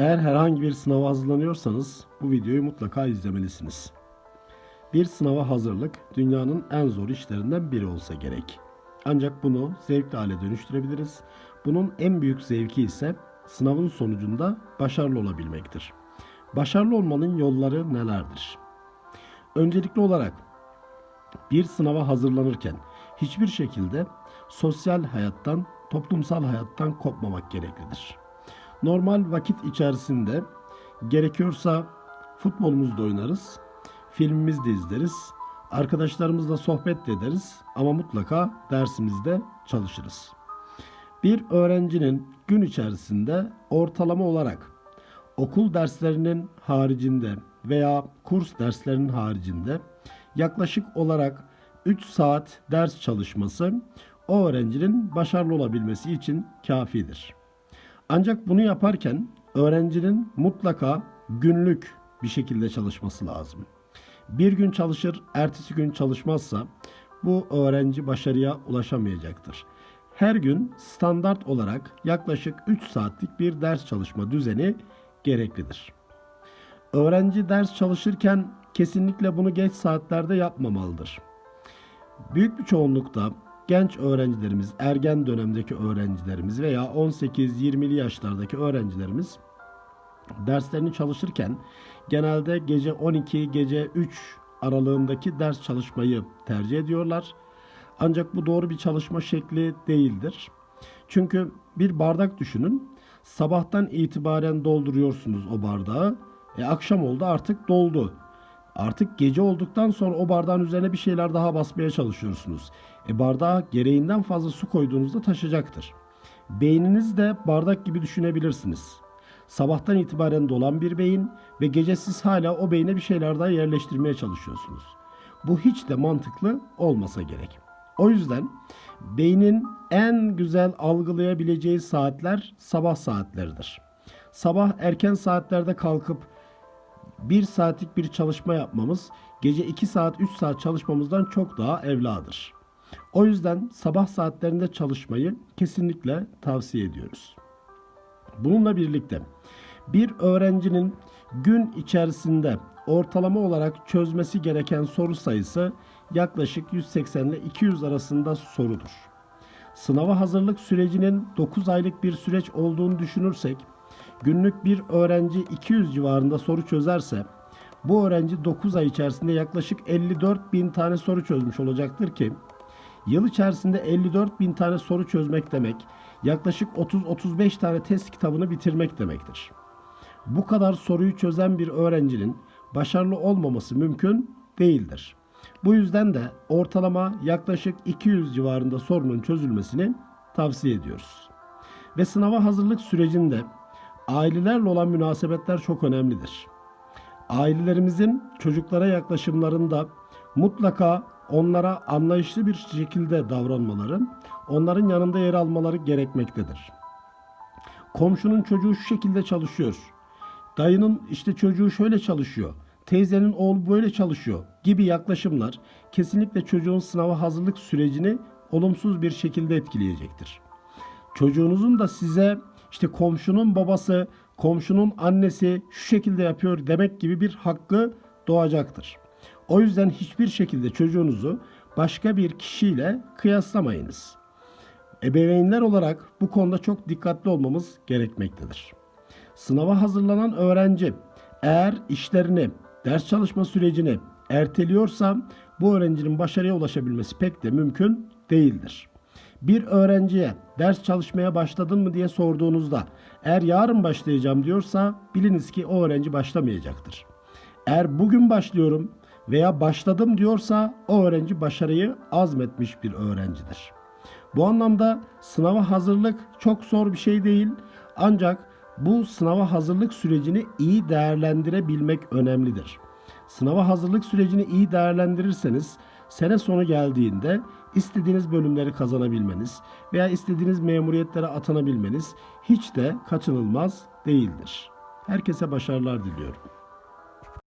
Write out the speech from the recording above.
Eğer herhangi bir sınava hazırlanıyorsanız bu videoyu mutlaka izlemelisiniz. Bir sınava hazırlık dünyanın en zor işlerinden biri olsa gerek. Ancak bunu zevkli hale dönüştürebiliriz. Bunun en büyük zevki ise sınavın sonucunda başarılı olabilmektir. Başarılı olmanın yolları nelerdir? Öncelikli olarak bir sınava hazırlanırken hiçbir şekilde sosyal hayattan, toplumsal hayattan kopmamak gereklidir. Normal vakit içerisinde gerekiyorsa futbolumuzu da oynarız, filmimizi de izleriz, arkadaşlarımızla sohbet de ederiz ama mutlaka dersimizde çalışırız. Bir öğrencinin gün içerisinde ortalama olarak okul derslerinin haricinde veya kurs derslerinin haricinde yaklaşık olarak 3 saat ders çalışması o öğrencinin başarılı olabilmesi için kafidir. Ancak bunu yaparken öğrencinin mutlaka günlük bir şekilde çalışması lazım. Bir gün çalışır, ertesi gün çalışmazsa bu öğrenci başarıya ulaşamayacaktır. Her gün standart olarak yaklaşık 3 saatlik bir ders çalışma düzeni gereklidir. Öğrenci ders çalışırken kesinlikle bunu geç saatlerde yapmamalıdır. Büyük bir çoğunlukta genç öğrencilerimiz, ergen dönemdeki öğrencilerimiz veya 18-20'li yaşlardaki öğrencilerimiz derslerini çalışırken genelde gece 12, gece 3 aralığındaki ders çalışmayı tercih ediyorlar. Ancak bu doğru bir çalışma şekli değildir. Çünkü bir bardak düşünün. Sabahtan itibaren dolduruyorsunuz o bardağı. E, akşam oldu artık doldu. Artık gece olduktan sonra o bardağın üzerine bir şeyler daha basmaya çalışıyorsunuz. E bardağa gereğinden fazla su koyduğunuzda taşacaktır. Beyniniz de bardak gibi düşünebilirsiniz. Sabahtan itibaren dolan bir beyin ve gece siz hala o beyne bir şeyler daha yerleştirmeye çalışıyorsunuz. Bu hiç de mantıklı olmasa gerek. O yüzden beynin en güzel algılayabileceği saatler sabah saatleridir. Sabah erken saatlerde kalkıp 1 saatlik bir çalışma yapmamız gece 2 saat 3 saat çalışmamızdan çok daha evladır. O yüzden sabah saatlerinde çalışmayı kesinlikle tavsiye ediyoruz. Bununla birlikte bir öğrencinin gün içerisinde ortalama olarak çözmesi gereken soru sayısı yaklaşık 180 ile 200 arasında sorudur. Sınava hazırlık sürecinin 9 aylık bir süreç olduğunu düşünürsek günlük bir öğrenci 200 civarında soru çözerse bu öğrenci 9 ay içerisinde yaklaşık 54 bin tane soru çözmüş olacaktır ki yıl içerisinde 54 bin tane soru çözmek demek yaklaşık 30-35 tane test kitabını bitirmek demektir. Bu kadar soruyu çözen bir öğrencinin başarılı olmaması mümkün değildir. Bu yüzden de ortalama yaklaşık 200 civarında sorunun çözülmesini tavsiye ediyoruz. Ve sınava hazırlık sürecinde ailelerle olan münasebetler çok önemlidir. Ailelerimizin çocuklara yaklaşımlarında mutlaka onlara anlayışlı bir şekilde davranmaları, onların yanında yer almaları gerekmektedir. Komşunun çocuğu şu şekilde çalışıyor. Dayının işte çocuğu şöyle çalışıyor. Teyzenin oğlu böyle çalışıyor gibi yaklaşımlar kesinlikle çocuğun sınava hazırlık sürecini olumsuz bir şekilde etkileyecektir. Çocuğunuzun da size işte komşunun babası, komşunun annesi şu şekilde yapıyor demek gibi bir hakkı doğacaktır. O yüzden hiçbir şekilde çocuğunuzu başka bir kişiyle kıyaslamayınız. Ebeveynler olarak bu konuda çok dikkatli olmamız gerekmektedir. Sınava hazırlanan öğrenci eğer işlerini, ders çalışma sürecini erteliyorsa bu öğrencinin başarıya ulaşabilmesi pek de mümkün değildir. Bir öğrenciye ders çalışmaya başladın mı diye sorduğunuzda eğer yarın başlayacağım diyorsa biliniz ki o öğrenci başlamayacaktır. Eğer bugün başlıyorum veya başladım diyorsa o öğrenci başarıyı azmetmiş bir öğrencidir. Bu anlamda sınava hazırlık çok zor bir şey değil ancak bu sınava hazırlık sürecini iyi değerlendirebilmek önemlidir. Sınava hazırlık sürecini iyi değerlendirirseniz sene sonu geldiğinde istediğiniz bölümleri kazanabilmeniz veya istediğiniz memuriyetlere atanabilmeniz hiç de kaçınılmaz değildir. Herkese başarılar diliyorum.